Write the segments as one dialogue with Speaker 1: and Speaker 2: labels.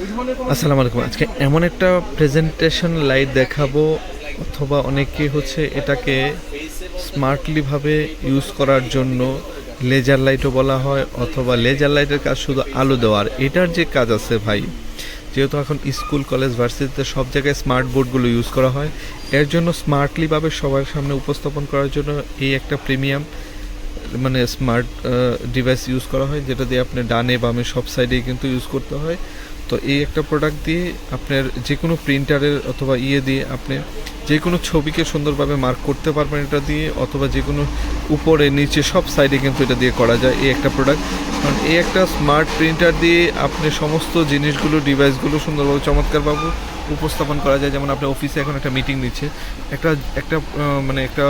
Speaker 1: আসসালামু আলাইকুম। আজকে এমন একটা প্রেজেন্টেশন লাইট দেখাবো, অথবা অনেকে হচ্ছে এটাকে স্মার্টলিভাবে ইউজ করার জন্য লেজার লাইটও বলা হয়, অথবা লেজার লাইটের কাজ শুধু আলো দেওয়ার এটার যে কাজ আছে ভাই, যেহেতু এখন স্কুল কলেজ ভার্সিটিতে সব জায়গায় স্মার্ট বোর্ডগুলো ইউজ করা হয়, এর জন্য স্মার্টলিভাবে সবার সামনে উপস্থাপন করার জন্য এই একটা প্রিমিয়াম মানে স্মার্ট ডিভাইস ইউজ করা হয়, যেটা দিয়ে আপনি ডানে বামে সব সাইডেই কিন্তু ইউজ করতে হয়। তো এই একটা প্রোডাক্ট দিয়ে আপনার যে কোনো প্রিন্টারের অথবা ইয়ে দিয়ে আপনি যে কোনো ছবিকে সুন্দরভাবে মার্ক করতে পারবেন এটা দিয়ে, অথবা যে কোনো উপরে, নিচে সব সাইডে কিন্তু এটা দিয়ে করা যায়, এই একটা প্রোডাক্ট কারণ এই একটা স্মার্ট প্রিন্টার দিয়ে আপনি সমস্ত জিনিসগুলো ডিভাইসগুলো সুন্দরভাবে চমৎকারভাবে উপস্থাপন করা যায়, যেমন আপনার অফিসে এখন একটা মিটিং নিচ্ছে। একটা একটা মানে একটা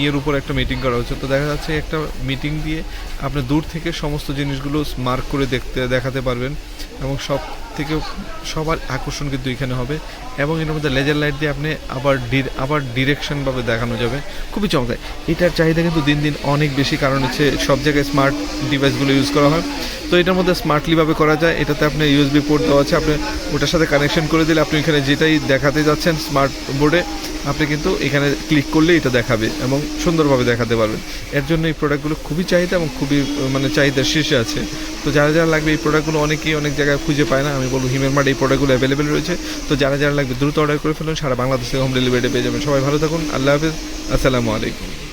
Speaker 1: ইয়ের উপর একটা মিটিং করা হচ্ছে। তো দেখা যাচ্ছে একটা মিটিং দিয়ে আপনি দূর থেকে সমস্ত জিনিসগুলো মার্ক করে দেখতে, দেখাতে পারবেন এবং সব থেকে সবার আকর্ষণ কিন্তু এখানে হবে এবং এর মধ্যে লেজার লাইট দিয়ে আপনি আবার আবার ডিরেকশনভাবে দেখানো যাবে। খুবই চমৎকার। এটার চাহিদা কিন্তু দিন দিন অনেক বেশি, কারণ হচ্ছে সব জায়গায় স্মার্ট ডিভাইসগুলো ইউজ করা হয়। তো এটার মধ্যে স্মার্টলিভাবে করা যায়, এটাতে আপনি ইউএসবি পোর্ট দেওয়া আছে, আপনি ওটার সাথে কানেকশন করে দিলে আপনি এখানে যেটাই দেখাতে যাচ্ছেন স্মার্ট বোর্ডে আপনি কিন্তু এখানে ক্লিক করলে এটা দেখাবে এবং সুন্দরভাবে দেখাতে পারবেন। এর জন্য এই প্রোডাক্টগুলো খুবই চাহিদা এবং খুবই মানে চাহিদার শীর্ষে আছে। তো যারা যারা লাগবে এই প্রোডাক্টগুলো অনেকেই অনেক জায়গায় খুঁজে পায় না আমি বলব হিমের মার্ট এই প্রোডাক্টগুলো অ্যাভেলেবেল রয়েছে। তো যারা যারা লাগবে দ্রুত অর্ডার করে ফেলুন, সারা বাংলাদেশে হোম ডেলিভারি পেয়ে যাবেন। সবাই ভালো থাকুন, আল্লাহ হাফেজ, আসসালামু আলাইকুম।